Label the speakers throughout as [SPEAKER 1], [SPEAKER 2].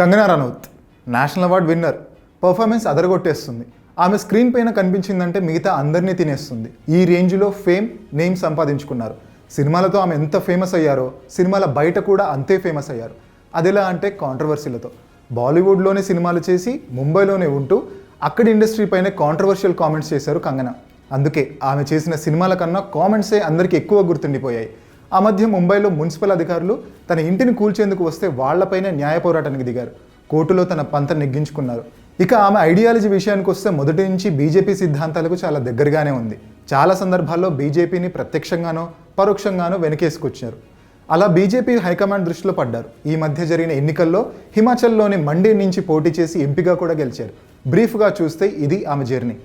[SPEAKER 1] Kangana Ranaut national award winner performance అదరగొట్టేస్తుంది. ఆమె screen పైన కనిపించిందంటే మిగతా అందరినీ తినేస్తుంది. ఈ రేంజ్లో ఫేమ్ నేమ్ సంపాదించుకున్నారు. సినిమాలతో ఆమె ఎంత ఫేమస్ అయ్యారో సినిమాల బయట కూడా అంతే ఫేమస్ అయ్యారు. అదిలా అంటే కాంట్రవర్సీలతో బాలీవుడ్లోనే సినిమాలు చేసి ముంబైలోనే ఉంటూ అక్కడి ఇండస్ట్రీ పైన కాంట్రవర్షియల్ కామెంట్స్ చేశారు కంగనా. అందుకే ఆమె చేసిన సినిమాల కన్నా కామెంట్సే అందరికీ ఎక్కువ గుర్తుండిపోయాయి. ఆ మధ్య ముంబైలో మున్సిపల్ అధికారులు తన ఇంటిని కూల్చేందుకు వస్తే వాళ్ళపైనే న్యాయ పోరాటానికి దిగారు. కోర్టులో తన పంత నెగ్గించుకున్నారు. ఇక ఆమె ఐడియాలజీ విషయానికి వస్తే మొదటి నుంచి బీజేపీ సిద్ధాంతాలకు చాలా దగ్గరగానే ఉంది. చాలా సందర్భాల్లో బీజేపీని ప్రత్యక్షంగానో పరోక్షంగానో వెనకేసుకొచ్చారు. అలా బీజేపీ హైకమాండ్ దృష్టిలో పడ్డారు. ఈ మధ్య జరిగిన ఎన్నికల్లో హిమాచల్లోని మండీ నుంచి పోటీ చేసి ఎంపీగా కూడా గెలిచారు. బ్రీఫ్గా చూస్తే ఇది ఆమె జర్నీ.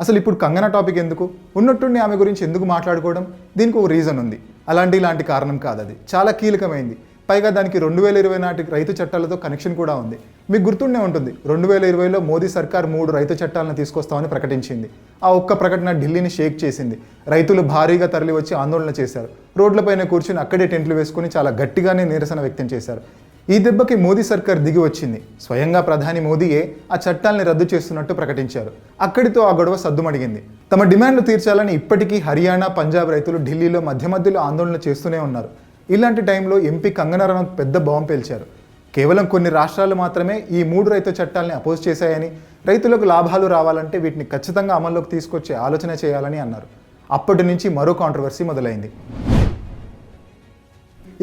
[SPEAKER 1] అసలు ఇప్పుడు కంగనా టాపిక్ ఎందుకు? ఉన్నట్టుండి ఆమె గురించి ఎందుకు మాట్లాడుకోవడం? దీనికి ఒక రీజన్ ఉంది. అలాంటి ఇలాంటి కారణం కాదు అది. చాలా కీలకమైంది. పైగా దానికి రెండు వేల ఇరవై నాటి రైతు చట్టాలతో కనెక్షన్ కూడా ఉంది. మీకు గుర్తుండే ఉంటుంది. రెండు వేల ఇరవైలో మోదీ సర్కార్ మూడు రైతు చట్టాలను తీసుకొస్తామని ప్రకటించింది. ఆ ఒక్క ప్రకటన ఢిల్లీని షేక్ చేసింది. రైతులు భారీగా తరలి వచ్చి ఆందోళన చేశారు. రోడ్లపైన కూర్చుని అక్కడే టెంట్లు వేసుకుని చాలా గట్టిగానే నిరసన వ్యక్తం చేశారు. ఈ దెబ్బకి మోదీ సర్కార్ దిగి వచ్చింది. స్వయంగా ప్రధాని మోదీయే ఆ చట్టాల్ని రద్దు చేస్తున్నట్టు ప్రకటించారు. అక్కడితో ఆ గొడవ సద్దుమడిగింది. తమ డిమాండ్లు తీర్చాలని ఇప్పటికీ హర్యానా పంజాబ్ రైతులు ఢిల్లీలో మధ్య మధ్యలో ఆందోళన చేస్తూనే ఉన్నారు. ఇలాంటి టైంలో ఎంపీ కంగనా రనౌత్ పెద్ద బాంబు పేల్చారు. కేవలం కొన్ని రాష్ట్రాలు మాత్రమే ఈ మూడు రైతు చట్టాలని అపోజ్ చేశాయని రైతులకు లాభాలు రావాలంటే వీటిని ఖచ్చితంగా అమల్లోకి తీసుకొచ్చే ఆలోచన చేయాలని అన్నారు. అప్పటి నుంచి మరో కాంట్రవర్సీ మొదలైంది.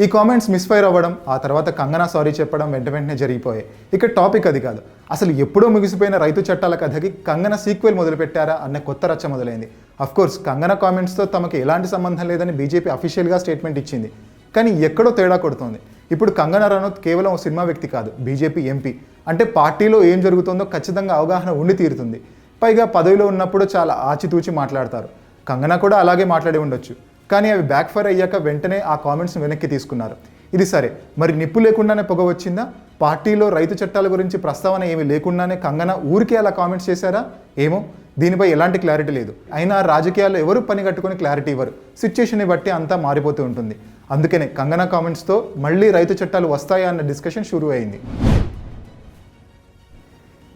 [SPEAKER 1] ఈ కామెంట్స్ మిస్ఫైర్ అవ్వడం ఆ తర్వాత కంగనా సారీ చెప్పడం వెంట వెంటనే జరిగిపోయాయి. ఇక టాపిక్ అది కాదు. అసలు ఎప్పుడో ముగిసిపోయిన రైతు చట్టాల కథకి కంగన సీక్వెల్ మొదలుపెట్టారా అన్న కొత్త రచ్చ మొదలైంది. అఫ్కోర్స్ కంగన కామెంట్స్తో తమకు ఎలాంటి సంబంధం లేదని బీజేపీ అఫీషియల్గా స్టేట్మెంట్ ఇచ్చింది. కానీ ఎక్కడో తేడా కొడుతోంది. ఇప్పుడు కంగనా రనౌత్ కేవలం ఓ సినిమా వ్యక్తి కాదు బీజేపీ ఎంపీ అంటే పార్టీలో ఏం జరుగుతుందో ఖచ్చితంగా అవగాహన ఉండి తీరుతుంది. పైగా పదవిలో ఉన్నప్పుడు చాలా ఆచితూచి మాట్లాడతారు. కంగనా కూడా అలాగే మాట్లాడి ఉండొచ్చు. కానీ అవి బ్యాక్ఫైర్ అయ్యాక వెంటనే ఆ కామెంట్స్ వెనక్కి తీసుకున్నారు. ఇది సరే. మరి నిప్పు లేకుండానే పొగ వచ్చిందా? పార్టీలో రైతు చట్టాల గురించి ప్రస్తావన ఏమీ లేకుండానే కంగన ఊరికే అలా కామెంట్స్ చేశారా? ఏమో. దీనిపై ఎలాంటి క్లారిటీ లేదు. అయినా రాజకీయాల్లో ఎవరు పని కట్టుకుని క్లారిటీ ఇవ్వరు. సిచ్యుయేషన్ని బట్టి అంతా మారిపోతూ ఉంటుంది. అందుకనే కంగనా కామెంట్స్తో మళ్ళీ రైతు చట్టాలు వస్తాయా అన్న డిస్కషన్ షురూ అయింది.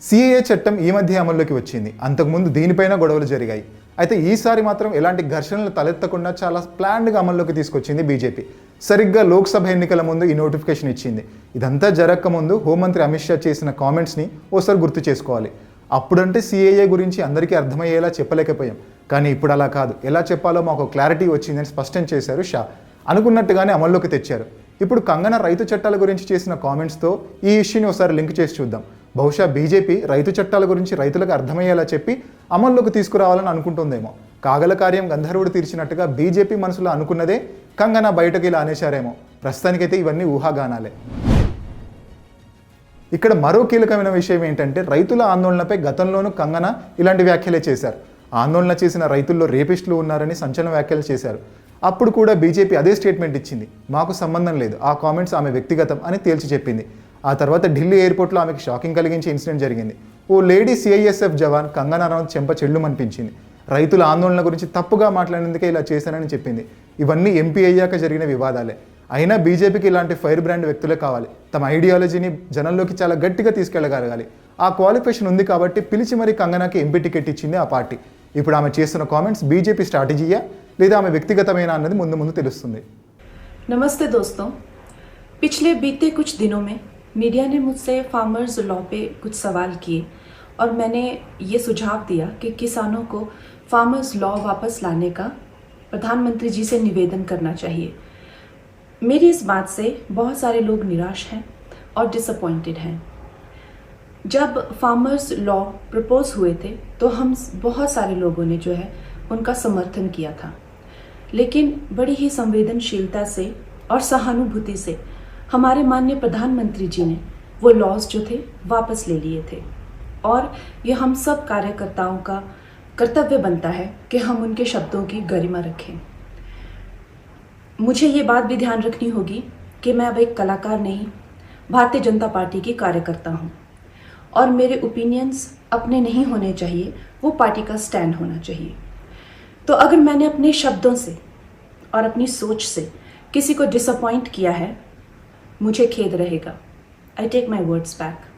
[SPEAKER 1] సిఏఏ చట్టం ఈ మధ్య అమల్లోకి వచ్చింది. అంతకుముందు దీనిపైన గొడవలు జరిగాయి. అయితే ఈసారి మాత్రం ఎలాంటి ఘర్షణలు తలెత్తకుండా చాలా ప్లాన్డ్గా అమల్లోకి తీసుకొచ్చింది బీజేపీ. సరిగ్గా లోక్సభ ఎన్నికల ముందు ఈ నోటిఫికేషన్ ఇచ్చింది. ఇదంతా జరగక ముందు హోంమంత్రి అమిత్ షా చేసిన కామెంట్స్ని ఓసారి గుర్తు చేసుకోవాలి. అప్పుడంటే సిఏఏ గురించి అందరికీ అర్థమయ్యేలా చెప్పలేకపోయాం. కానీ ఇప్పుడు అలా కాదు. ఎలా చెప్పాలో మాకు క్లారిటీ వచ్చిందని స్పష్టం చేశారు షా. అనుకున్నట్టుగానే అమల్లోకి తెచ్చారు. ఇప్పుడు కంగన రైతు చట్టాల గురించి చేసిన కామెంట్స్తో ఈ ఇష్యూని ఒకసారి లింక్ చేసి చూద్దాం. బహుశా బీజేపీ రైతు చట్టాల గురించి రైతులకు అర్థమయ్యేలా చెప్పి అమల్లోకి తీసుకురావాలని అనుకుంటుందేమో. కాగల కార్యం గంధర్వుడు తీర్చినట్టుగా బీజేపీ మనసులో అనుకున్నదే కంగన బయటకు ఇలా అనేశారేమో. ప్రస్తుతానికైతే ఇవన్నీ ఊహాగానాలే. ఇక్కడ మరో కీలకమైన విషయం ఏంటంటే రైతుల ఆందోళనపై గతంలోనూ కంగన ఇలాంటి వ్యాఖ్యలే చేశారు. ఆందోళన చేసిన రైతుల్లో రేపిస్టులు ఉన్నారని సంచలన వ్యాఖ్యలు చేశారు. అప్పుడు కూడా బీజేపీ అదే స్టేట్మెంట్ ఇచ్చింది. మాకు సంబంధం లేదు. ఆ కామెంట్స్ ఆమె వ్యక్తిగతం అని తేల్చి చెప్పింది. ఆ తర్వాత ఢిల్లీ ఎయిర్పోర్ట్లో ఆమెకు షాకింగ్ కలిగించే ఇన్సిడెంట్ జరిగింది ఓ లేడీ సిఐఎస్ఎఫ్ జవాన్ కంగనా రనౌత్ చెంప చెల్లుమనిపించింది రైతుల ఆందోళన గురించి తప్పుగా మాట్లాడినందుకే ఇలా చేశానని చెప్పింది ఇవన్నీ ఎంపీ అయ్యాక జరిగిన వివాదాలే అయినా బీజేపీకి ఇలాంటి ఫైర్ బ్రాండ్ వ్యక్తులే కావాలి తమ ఐడియాలజీని జనంలోకి చాలా గట్టిగా తీసుకెళ్లగలగాలి ఆ క్వాలిఫికేషన్ ఉంది కాబట్టి పిలిచి మరీ కంగనాకి ఎంపీ టికెట్ ఇచ్చింది ఆ పార్టీ ఇప్పుడు ఆమె చేస్తున్న కామెంట్స్ బీజేపీ స్ట్రాటజీయా లేదా ఆమె వ్యక్తిగతమైన అన్నది ముందు ముందు తెలుస్తుంది
[SPEAKER 2] नमस्ते दोस्तों पिछले बीते कुछ दिनों में मीडिया ने मुझसे फार्मर्स लॉ पे कुछ सवाल किए और मैंने ये सुझाव दिया कि किसानों को फार्मर्स लॉ वापस लाने का प्रधानमंत्री जी से निवेदन करना चाहिए। मेरी इस बात से बहुत सारे लोग निराश हैं और डिसअपॉइंटेड हैं। जब फार्मर्स लॉ प्रपोज हुए थे तो हम बहुत सारे लोगों ने जो है उनका समर्थन किया था। लेकिन बड़ी ही संवेदनशीलता से और सहानुभूति से हमारे माननीय प्रधानमंत्री जी ने वो लॉज जो थे वापस ले लिए थे। और ये हम सब कार्यकर्ताओं का कर्तव्य बनता है कि हम उनके शब्दों की गरिमा रखें। मुझे ये बात भी ध्यान रखनी होगी कि मैं अब एक कलाकार नहीं, भारतीय जनता पार्टी की कार्यकर्ता हूँ। और मेरे ओपिनियंस अपने नहीं होने चाहिए, वो पार्टी का स्टैंड होना चाहिए। तो अगर मैंने अपने शब्दों से और अपनी सोच से किसी को डिसअपॉइंट किया है मुझे खेद रहेगा। I take my words back